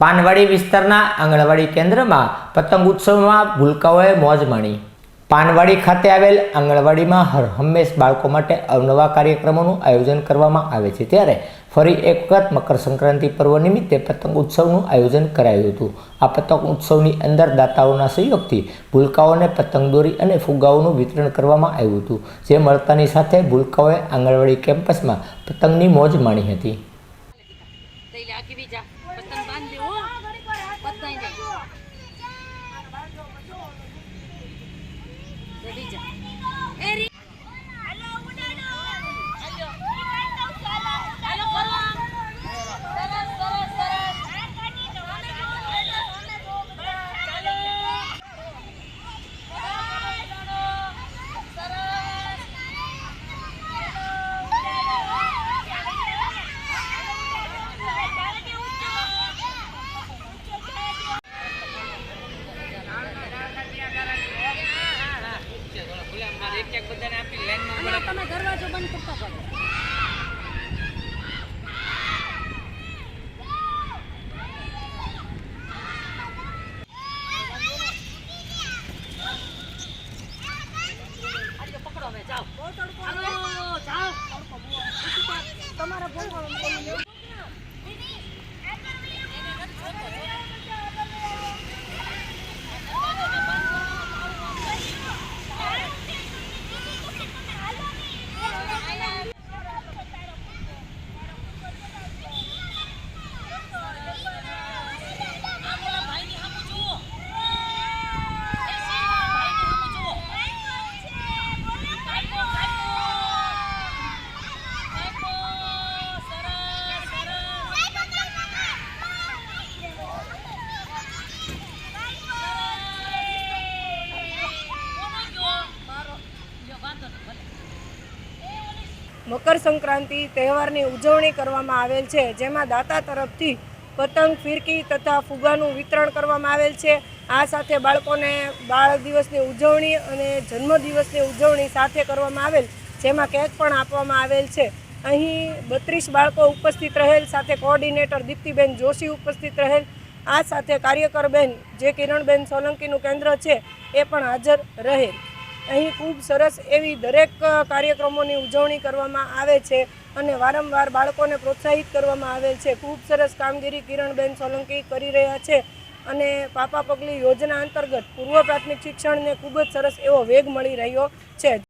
પાનવાડી વિસ્તારના આંગણવાડી કેન્દ્રમાં પતંગ ઉત્સવમાં ભૂલકાઓએ મોજ માણી. પાનવાડી ખાતે આવેલ આંગણવાડીમાં હર હંમેશ બાળકો માટે અવનવા કાર્યક્રમોનું આયોજન કરવામાં આવે છે. ત્યારે ફરી એક વખત મકર સંક્રાંતિ પર્વ નિમિત્તે પતંગ ઉત્સવનું આયોજન કરાયું હતું. આ પતંગ ઉત્સવની અંદર દાતાઓના સહયોગથી ભૂલકાઓને પતંગ દોરી અને ફુગાઓનું વિતરણ કરવામાં આવ્યું હતું, જે મળતાની સાથે ભૂલકાઓએ આંગણવાડી કેમ્પસમાં પતંગની મોજ માણી હતી. виде. તમે દરવાજો બંધ કરતા કરો મકર સંક્રાંતિ તહેવારની ઉજવણી કરવામાં આવેલ છે. જેમાં દાતા તરફથી પતંગ ફિરકી તથા ફુગાનું વિતરણ કરવામાં આવેલ છે. આ સાથે બાળકોને બાળ દિવસની ઉજવણી અને જન્મદિવસની ઉજવણી સાથે કરવામાં આવેલ, જેમાં કેક પણ આપવામાં આવેલ છે. અહીં બત્રીસ બાળકો ઉપસ્થિત રહેલ, સાથે કોઓર્ડિનેટર દીપ્તિબેન જોશી ઉપસ્થિત રહેલ. આ સાથે કાર્યકરબેન જે કિરણબેન સોલંકીનું કેન્દ્ર છે, એ પણ હાજર રહેલ. અહીં ખૂબ સરસ એવી દરેક કાર્યક્રમોની ઉજવણી કરવામાં આવે છે અને વારંવાર બાળકોને પ્રોત્સાહિત કરવામાં આવે છે. ખૂબ સરસ કામગીરી કિરણબેન સોલંકી કરી રહ્યા છે અને પાપા પગલી યોજના અંતર્ગત પૂર્વ પ્રાથમિક શિક્ષણને ખૂબ જ સરસ એવો વેગ મળી રહ્યો છે.